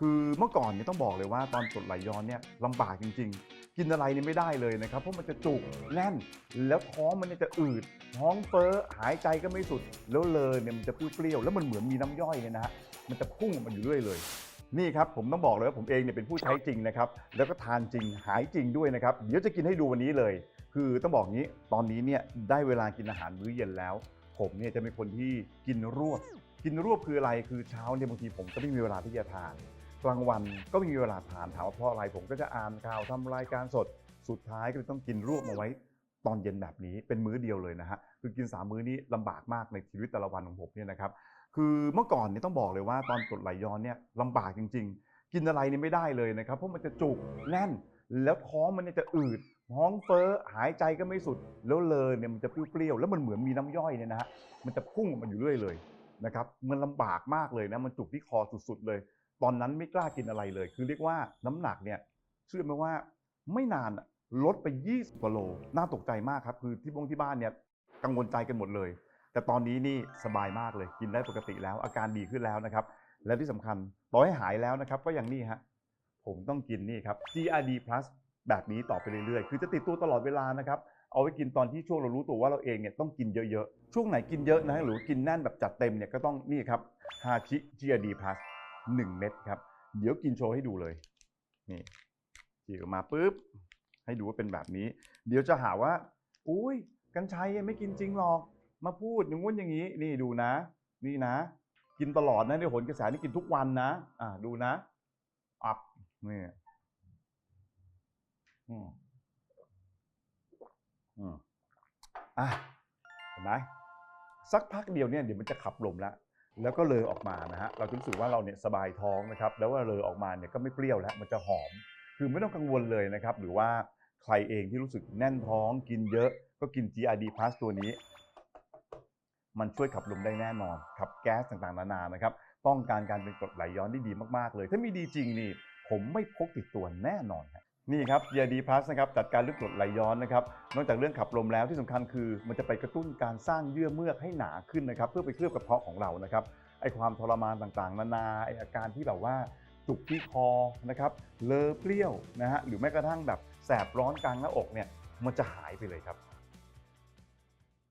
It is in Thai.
คือเมื่อก่อนเนี่ยต้องบอกเลยว่าตอนกดไหลย้อนเนี่ยลำบากจริง ๆ กินอะไรเนี่ยไม่ได้เลยนะครับเพราะมันจะจุกแน่น แล้วท้องมันเนี่ยจะอืดท้องเฟ้อหายใจก็ไม่สุด แล้วเลยเนี่ยมันจะเปรี้ยวๆแล้วมันเหมือนมีน้ำย่อยเนี่ยนะฮะมันจะพุ่งออกมาอยู่เรื่อยเลยนี่ครับผมต้องบอกเลยว่าผมเองเนี่ยเป็นผู้ใช้จริงนะครับแล้วก็ทานจริงหายจริงด้วยนะครับเดี๋ยวจะกินให้ดูวันนี้เลย คือต้องบอกงี้ตอนนี้เนี่ยได้เวลากินอาหารมื้อเย็นแล้ว ผมเนี่ยจะเป็นคนที่กินรวบกินรวบคืออะไรคือเช้าเนี่ยบางทีผมก็ไม่มีเวลาที่จะทาน กลางวันก็ไม่มีเวลาทานถามว่าเพราะอะไรผมก็จะอ่านข่าวทำรายการสดสุดท้ายก็เลยต้องกินรวบมาไว้ ตอนเย็นแบบนี้เป็นมื้อเดียวเลยนะฮะคือกินสามมื้อนี้ลำบากมากในชีวิตแต่ละวันของผมเนี่ยนะครับคือเมื่อก่อนเนี่ยต้องบอกเลยว่าตอนกดไหลย้อนเนี่ยลำบากจริง ๆ กินอะไรเนี่ยไม่ได้เลยนะครับเพราะมันจะจุกแน่น แล้วท้องมันเนี่ยจะอืดท้องเฟ้อหายใจก็ไม่สุด แล้วเลยเนี่ยมันจะเปรี้ยวๆแล้วมันเหมือนมีน้ำย่อยเนี่ยนะฮะมันจะพุ่งออกมาอยู่เรื่อยเลยนะครับมันลำบากมากเลยนะมันจุกที่คอสุดๆเลย ตอนนั้นไม่กล้ากินอะไรเลย คือเรียกว่าน้ำหนักเนี่ยเชื่อไหมว่าไม่นานอะลดไป 20กว่าโล น่าตกใจมากครับ คือที่บ้งที่บ้านเนี่ยกังวลใจกันหมดเลย แต่ตอนนี้นี่สบายมากเลย กินได้ปกติแล้ว อาการดีขึ้นแล้วนะครับ และที่สำคัญต่อให้หายแล้วนะครับ ก็อย่างนี้ฮะ ผมต้องกินนี่ครับ GRD Plus แบบนี้ต่อไปเรื่อยๆ คือจะติดตัวตลอดเวลานะครับ เอาไว้กินตอนที่ช่วงเรารู้ตัวว่าเราเองเนี่ยต้องกินเยอะๆ ช่วงไหนกินเยอะนะหรือกินแน่นแบบจัดเต็มเนี่ยก็ต้องนี่ครับฮาชิ GRD Plus 1 เม็ดครับ เดี๋ยวกินโชว์ให้ดูเลย นี่ฉีกออกมาปุ๊บ ให้ดูว่าเป็นแบบนี้ เดี๋ยวจะหาว่า อุ้ย กัญชัยไม่กินจริงหรอก มาพูดอย่างงู้นอย่างนี้ นี่ดูนะ นี่นะ กินตลอดนะในหนกระแสนี่กินทุกวันนะ อ่าดูนะ อับนี่อืมอืมอะเห็นไหมสักพักเดียวเนี่ยเดี๋ยวมันจะขับลมแล้ว แล้วก็เลยออกมานะฮะเราจะรู้สึกว่าเราเนี่ยสบายท้องนะครับแล้วว่าเลยออกมาเนี่ยก็ไม่เปรี้ยวแล้วมันจะหอม คือไม่ต้องกังวลเลยนะครับหรือว่าใครเองที่รู้สึกแน่นท้องกินเยอะก็กิน GRD Plus ตัวนี้ มันช่วยขับลมได้แน่นอนขับแก๊สต่างๆนานานะครับป้องกันการเป็นกรดไหลย้อนได้ดีมากๆเลย ถ้ามีดีจริงนี่ผมไม่พกติดตัวแน่นอนฮะ นี่ครับยาดีพลัสนะครับจัดการเรื่องกรดไหลย้อนนะครับนอกจากเรื่องขับลมแล้วที่สำคัญคือ มันจะไปกระตุ้นการสร้างเยื่อเมือกให้หนาขึ้นนะครับ เพื่อไปเคลือบกระเพาะของเรานะครับไอความทรมานต่างๆ นานาไออาการที่แบบว่าจุกที่คอนะครับเลอเปรี้ยวนะฮะหรือแม้กระทั่งแบบแสบร้อนกลางหน้าอกเนี่ยมันจะหายไปเลยครับ